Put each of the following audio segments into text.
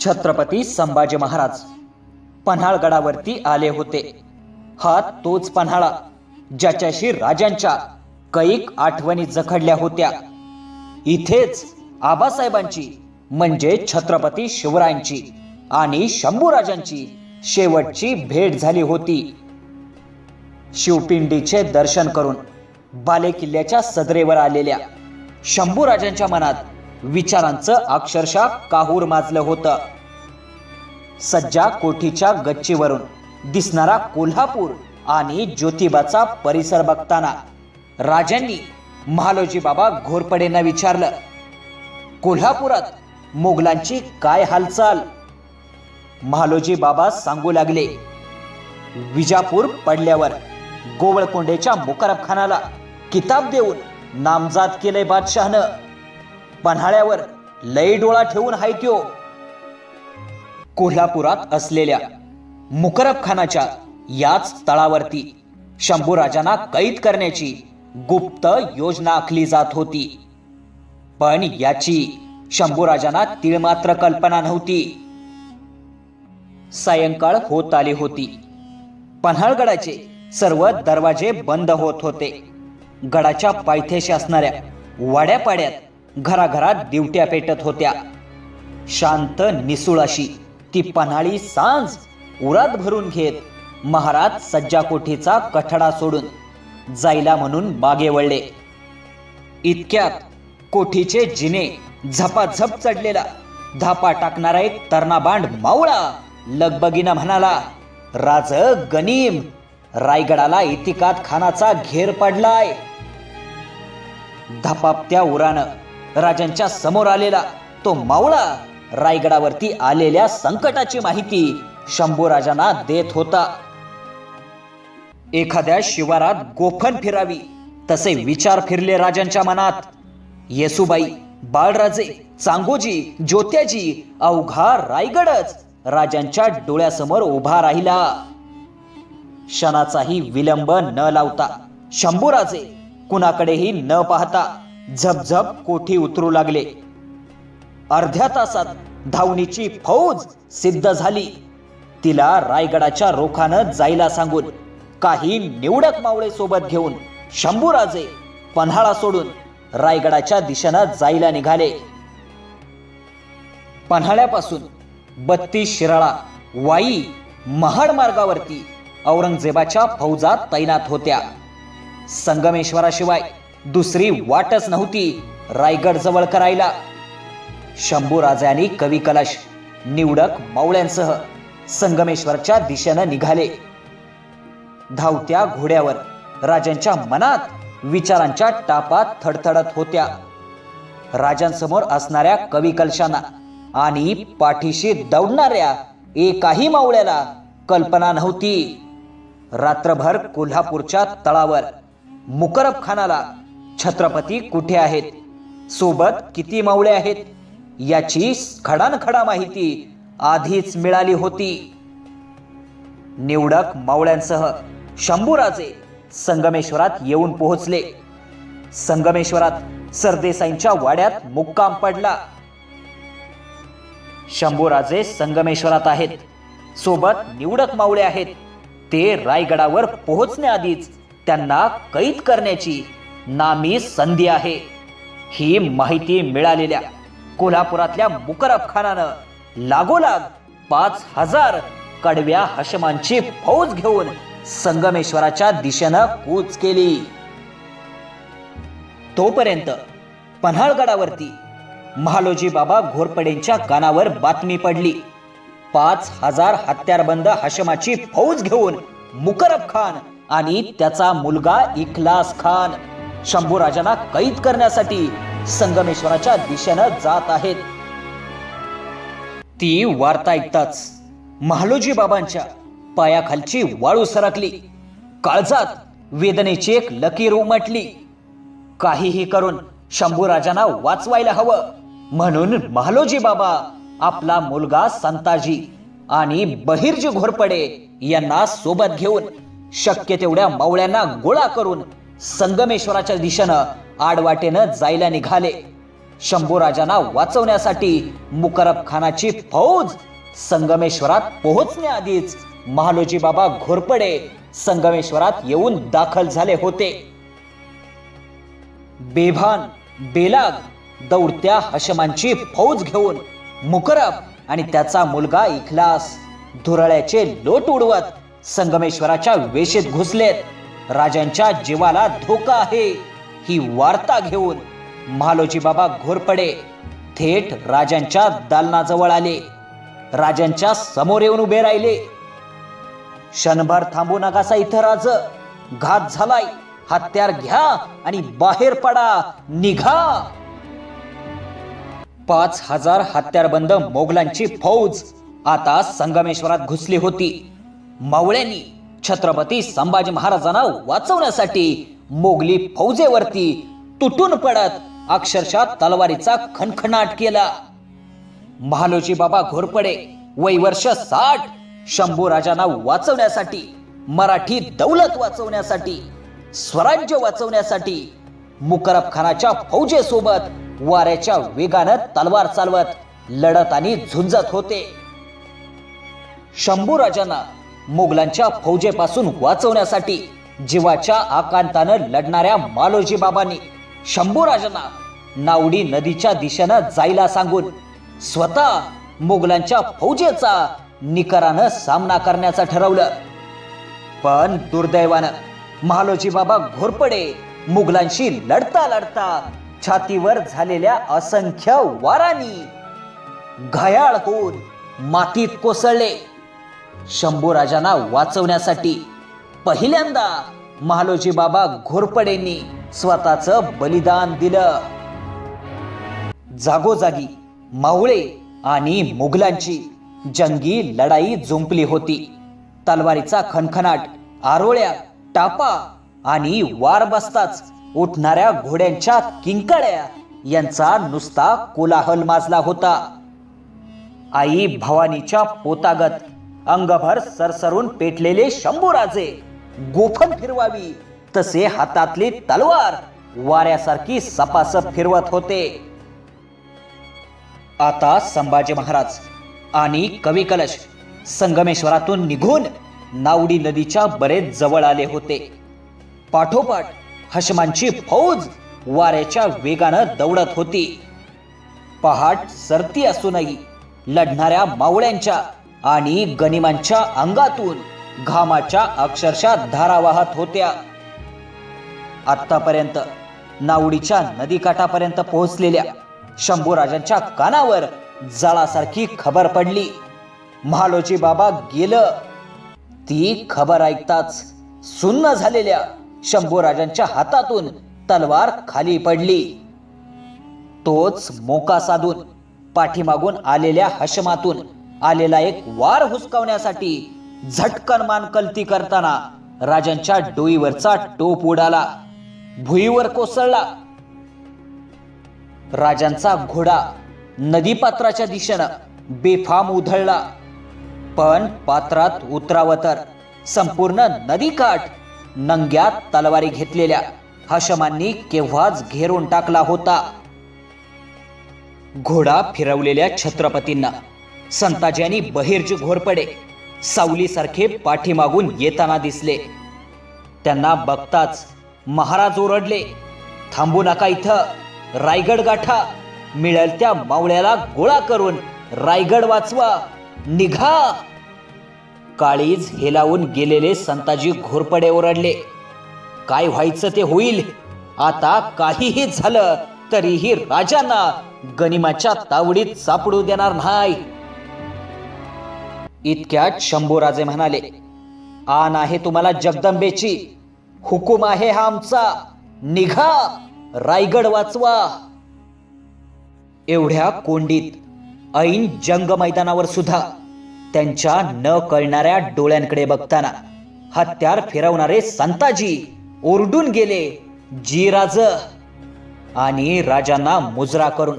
छत्रपती संभाजी महाराज पन्हाळगडावरती आले होते. हा तोच पन्हाळा ज्याच्याशी राजांच्या कैक आठवणी जखडल्या होत्या. इथेच आबासाहेबांची म्हणजे छत्रपती शिवरायांची आणि शंभूराजांची शेवटची भेट झाली होती. शिवपिंडीचे दर्शन करून बालेकिल्ल्याच्या सदरेवर आलेल्या शंभूराजांच्या मनात विचारांचं अक्षरशः काहूर माजलं होतं. सज्जा कोठीच्या गच्चीवरून दिसणारा कोल्हापूर आणि ज्योतिबाचा परिसर बघताना राजांनी महालोजी बाबा घोरपडेंना विचारलं कोल्हापुरात मोगलांची काय हालचाल? महालोजी बाबा सांगू लागले विजापूर पडल्यावर गोवळकोंडेच्या मुकरब खानाला किताब देऊन नामजाद केले बादशहानं. पन्हाळ्यावर लई डोळा ठेवून हाय त्यो. कोल्हापुरात असलेल्या मुकरब खानाच्या याच तळावरती शंभूराजांना कैद करण्याची गुप्त योजना आखली जात होती. पण याची शंभूराजांना तिळमात्र कल्पना नव्हती. सायंकाळ होत आली होती. पन्हाळगडाचे सर्व दरवाजे बंद होत होते. गडाच्या पायथ्याशी असणाऱ्या वाड्यापाड्यात घराघरात दिवट्या पेटत होत्या. शांत निसुळाशी ती पन्हाळी सांज उरात भरून घेत महाराज सज्जा कोठीचा कठडा सोडून जायला म्हणून मागे वळले. इतक्यात कोठीचे जिने झपाझप चढलेला. धापा टाकणारा एक तरणाबांड मावळा लगबगीनं म्हणाला राज गनीम रायगडाला इतिकात खानाचा घेर पडलाय. धपापत्या उरानं राजांच्या समोर आलेला तो मावळा रायगडावरती आलेल्या संकटाची माहिती शंभूराजांना देत होता. एखाद्या शिवारात गोफन फिरावी तसे विचार फिरले राजांच्या मनात. येसुबाई बाळराजे चांगोजी ज्योत्याजी अवघा रायगडच राजांच्या डोळ्यासमोर उभा राहिला. क्षणाचाही विलंब न लावता शंभूराजे कुणाकडेही न पाहता झपझप कोठी उतरू लागले. अर्ध्या तासात धावणीची फौज सिद्ध झाली. तिला रायगडाच्या रोखानं जायला सांगून काही निवडक मावळे सोबत घेऊन शंभूराजे पन्हाळा सोडून रायगडाच्या दिशेनं जायला निघाले. पन्हाळ्यापासून बत्तीस शिराळा वाई महाड मार्गावरती औरंगजेबाच्या फौजा तैनात होत्या. संगमेश्वराशिवाय दुसरी वाटच नव्हती रायगड जवळ करायला. शंभूराजांनी आणि कवी कलश निवडक मावळ्यांसह संगमेश्वरच्या दिशेनं निघाले. धावत्या घोड्यावर राजांच्या मनात विचारांच्या टापात थडथडत होत्या. राजांसमोर असणाऱ्या कवी कलशांना आणि पाठीशी दौडणाऱ्या एकाही मावळ्याला कल्पना नव्हती. रात्रभर कोल्हापूरच्या तळावर मुकरब खानाला छत्रपती कुठे आहेत? सोबत किती मावळे आहेत? याची खडानखडा माहिती आधीच मिळाली होती. निवडक मावळ्यांसह शंभूराजे संगमेश्वरात येऊन पोहोचले. संगमेश्वरात सरदेसाईंच्या वाड्यात मुक्काम पडला. शंभूराजे संगमेश्वरात आहेत. सोबत निवडक मावळे आहेत. ते रायगडावर पोहोचण्याआधीच त्यांना कैद करण्याची नामी संधी आहे. ही माहिती मिळालेल्या कोल्हापुरातल्या मुकरब खानानं लागोलाग पाच हजार कडव्या हशमांची फौज घेऊन संगमेश्वराच्या दिशेनं कूच केली. तोपर्यंत पन्हाळगडावरती महालोजी बाबा घोरपडेंच्या कानावर बातमी पडली. पाच हजार हत्यारबंद हशमाची फौज घेऊन मुकरब खान आणि त्याचा मुलगा इखलास खान शंभूराजांना कैद करण्यासाठी संगमेश्वराच्या दिशेनं जात आहेत. ती वार्ता ऐकताच महालोजी बाबांच्या पायाखालची वाळू सरकली. काळजात वेदनेची एक लकीर उमटली. काहीही करून शंभूराजांना वाचवायला हवं. म्हणून महालोजी बाबा आपला मुलगा संताजी आणि बहिर्जी घोरपडे यांना सोबत घेऊन शक्य तेवढ्या मावळ्यांना गोळा करून संगमेश्वराच्या दिशेनं आडवाटेनं जायला निघाले. शंभूराजांना वाचवण्यासाठी मुकरब खानाची फौज संगमेश्वरात पोहोचण्याआधीच महालोजी बाबा घोरपडे संगमेश्वरात येऊन दाखल झाले होते. बेभान बेलाग दौडत्या हशमांची फौज घेऊन मुकरब आणि त्याचा मुलगा इखलास धुरळ्याचे लोट उडवत संगमेश्वराच्या वेशीत घुसलेत. राजांच्या जीवाला धोका आहे. ही वार्ता घेऊन महालोजी बाबा घोरपडे. थेट राजांच्या दालनाजवळ आले. राजांच्या समोर येऊन उभे राहिले. क्षणभर थांबू नकासा इथं राज. घात झालाय. हत्यार घ्या आणि बाहेर पडा. निघा. पाच हजार हत्यारबंद मोगलांची फौज आता संगमेश्वरात घुसली होती. मावळ्यांनी छत्रपती संभाजी महाराजांना वाचवण्यासाठी मोगली फौजेवरती तुटून पडत अक्षरशः तलवारीचा खणखणाट केला. महालोजी बाबा घोरपडे वय वर्ष साठ शंभू राजांना वाचवण्यासाठी मराठी दौलत वाचवण्यासाठी स्वराज्य वाचवण्यासाठी मुकरब खानाच्या फौजेसोबत वाऱ्याच्या वेगानं तलवार चालवत लढत आणि झुंजत होते. शंभू राजांना मुघलांच्या फौजेपासून वाचवण्यासाठी जीवाच्या आकांतानं लढणाऱ्या मालोजी बाबांनी शंभू राजांना नावडी नदीच्या दिशेनं जायला सांगून स्वतः मुघलांच्या फौजेचा निकरानं सामना करण्याचं ठरवलं. पण दुर्दैवानं महालोजी बाबा घोरपडे मुघलांशी लढता लढता छातीवर झालेल्या असंख्य वारांनी घायाळ होऊन मातीत कोसळले. शंभू राजांना वाचवण्यासाठी. पहिल्यांदा महालोजी बाबा घोरपडेंनी स्वतःचं बलिदान दिलं. जागोजागी मावळे आणि मुघलांची जंगी लढाई जुंपली होती. तलवारीचा खणखणाट आरोळ्या टापा आणि वार बसताच उठणाऱ्या घोड्यांच्या किंकाळ्या यांचा नुसता कोलाहल माजला होता. आई भवानीच्या पोतागत अंगभर सरसरून पेटलेले शंभूराजे. गोफन फिरवावी. तसे हातातली तलवार वाऱ्यासारखी सपासप फिरवत होते. आता संभाजी महाराज आणि कवी कलश संगमेश्वरातून निघून नावडी नदीच्या बरेच जवळ आले होते. पाठोपाठ हशमांची फौज वाऱ्याच्या वेगानं दौडत होती. पहाट सरती असूनही लढणाऱ्या मावळ्यांच्या आणि गनिमांच्या अंगातून घामाच्या अक्षरशः धारा वाहत होत्या. आतापर्यंत नावडीच्या नदीकाठापर्यंत पोहोचलेल्या शंभूराजांच्या कानावर जाळासारखी खबर पडली. महालोजी बाबा गेलं. ती खबर ऐकताच सुन्न झालेल्या शंभूराजांच्या हातातून तलवार खाली पडली. तोच मोका साधून पाठीमागून आलेल्या हशमातून आलेला एक वार हुसकावण्यासाठी झटकन मान कलती करताना राजांच्या डोईवरचा टोप उडाला. भुईवर कोसळला. राजांचा घोडा नदीपात्राच्या दिशेनं बेफाम उधळला. पण पात्रात उतरावतर संपूर्ण नदीकाठ नंग्यात तलवारी घेतलेल्या हशमांनी केव्हाच घेरून टाकला होता. घोडा फिरवलेल्या छत्रपतींना संताजी आणि बहिर्जी घोरपडे सावलीसारखे पाठीमागून येताना दिसले. त्यांना बघताच महाराज ओरडले थांबू नका इथं. रायगड गाठा. मिळेल त्या मावळ्याला गोळा करून रायगड वाचवा. निघा. काळीज हेलावून गेलेले संताजी घोरपडे ओरडले काय व्हायचं ते होईल. आता काहीही झालं तरीही राजांना गनिमाच्या तावडीत सापडू देणार नाही. इतक्यात शंभूराजे म्हणाले आन आहे तुम्हाला जगदंबेची. हुकूम आहे हा आमचा. निघा रायगड वाचवा. एवढ्या कोंडीत ऐन जंग मैदानावर सुद्धा त्यांच्या न कळणाऱ्या डोळ्यांकडे बघताना हत्यार फिरवणारे संताजी ओरडून गेले जी राज. आणि राजांना मुजरा करून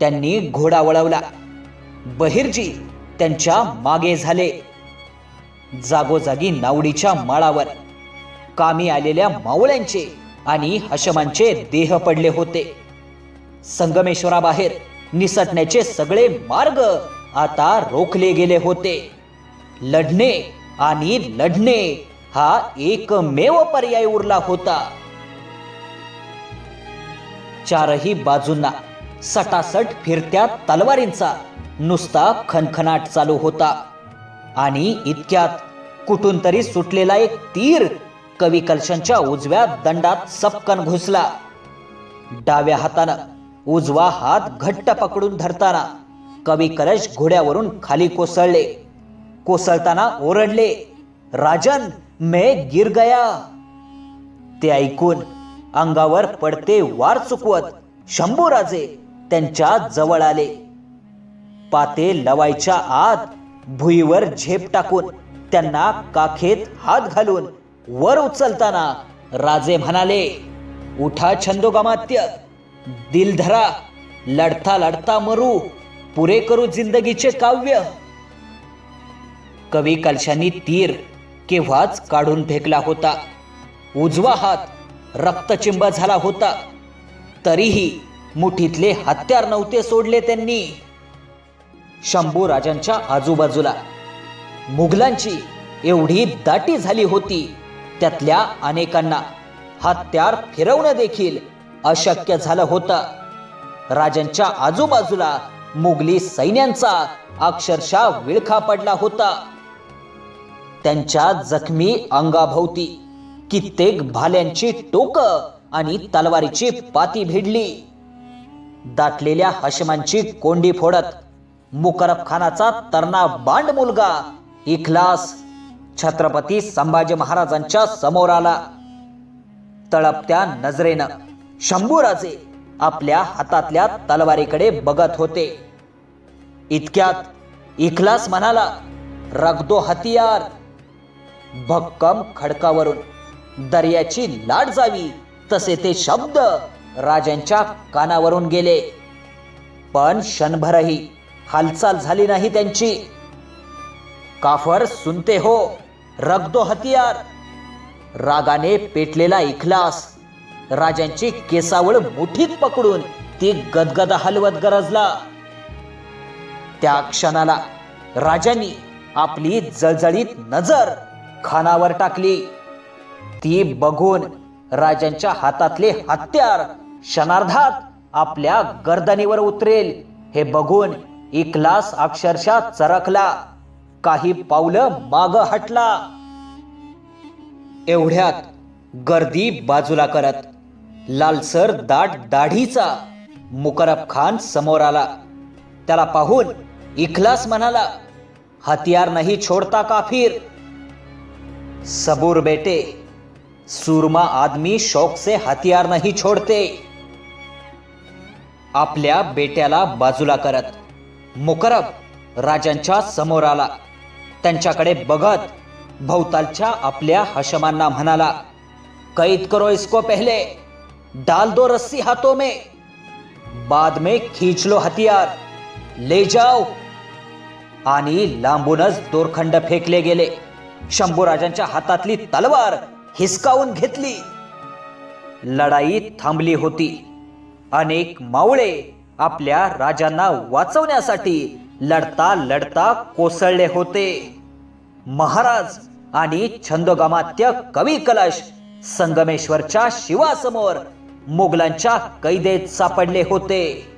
त्यांनी घोडा वळवला. बहिर्जी त्यांच्या मागे झाले. जागोजागी नावडीच्या माळावर कामी आलेल्या मावळ्यांचे आणि हशमांचे देह पडले होते. संगमेश्वराबाहेर निसटण्याचे सगळे मार्ग आता रोखले गेले होते. लढणे आणि लढणे हा एकमेव पर्याय उरला होता. चारही बाजूंना सटासट फिरत्या तलवारींचा नुसता खनखनाट चालू होता. आणि इतक्यात कुठून तरी सुटलेला एक तीर कवी कलशनच्या उजव्या दंडात सपकन घुसला. डाव्या हातानं उजवा हात घट्ट पकडून धरताना कवी कलश घोड्यावरून खाली कोसळले. कोसळताना ओरडले राजन मे गिर गया. ते ऐकून अंगावर पडते वार चुकवत शंभू राजे त्यांच्या जवळ आले. पाते लवायच्या आत भुईवर झेप टाकून त्यांना काखेत हात घालून वर उचलताना राजे म्हणाले उठा छंदोगामात्य दिल धरा लढता लढता मरू पुरे करू जिंदगीचे काव्य. कवी कलशांनी तीर केव्हाच काढून फेकला होता. उजवा हात रक्तचिंब झाला होता. तरीही मुठीतले हत्यार नव्हते सोडले त्यांनी. शंभू राजांच्या आजूबाजूला. मुघलांची एवढी दाटी झाली होती त्यातल्या अनेकांना हत्यार फिरवणं देखील अशक्य झालं होतं. राजांच्या आजूबाजूला मुघली सैन्यांचा अक्षरशः विळखा पडला होता. त्यांच्या जखमी अंगाभोवती कित्येक भाल्यांची टोक आणि तलवारीची पाती भिडली. दाटलेल्या हशमांची कोंडी फोडत मुकरब खानाचा तरणा बांड मुलगा इखलास छत्रपती संभाजी महाराजांच्या समोर आला. तळपत्या नजरेनं शंभूराजे आपल्या हातातल्या तलवारीकडे बघत होते. इतक्यात इखलास म्हणाला रगदो हतियार भक्कम खडकावरून दर्याची लाट जावी तसे ते शब्द राजांच्या कानावरून गेले. पण क्षणभरही हालचाल झाली नाही त्यांची. काफर सुनते हो रगदो हतियार रागाने पेटलेला इखलास. राजांची केसावळ मुठीत पकडून ती गदगद हलवत गरजला. त्या क्षणाला राजांनी आपली जळजळीत नजर खानावर टाकली. ती बघून राजांच्या हातातले हत्यार क्षणार्धात आपल्या गर्दनीवर उतरेल हे बघून इखलास अक्षरशः चरकला काही पावलं माग हटला. एवढ्यात गर्दी बाजूला करत लालसर दाट दाढीचा मुकरब खान समोर आला. त्याला पाहून इखलास म्हणाला हतियार नाही छोडता काफिर. सबूर बेटे सुरमा आदमी शौक से हथियार नाही छोड़ते. आपल्या बेट्याला बाजूला करत मुकरब राजांच्या समोर आला. त्यांच्याकडे बघत भोवतालच्या आपल्या हशमांना म्हणाला कैद करो इसको पहले डाल दो रस्सी हाथों में बाद में खींच लो हथियार ले जाओ. आणि लांबूनच दोरखंड फेकले गेले. शंभूराजांच्या हातातली तलवार हिसकावून घेतली. लढाई थांबली होती. अनेक मावळे आपल्या राजांना वाचवण्यासाठी लढता लढता कोसळले होते. महाराज आणि छंदोगामात्य कवी कलश संगमेश्वरच्या शिवासमोर मुघलांच्या कैदेत सापडले होते.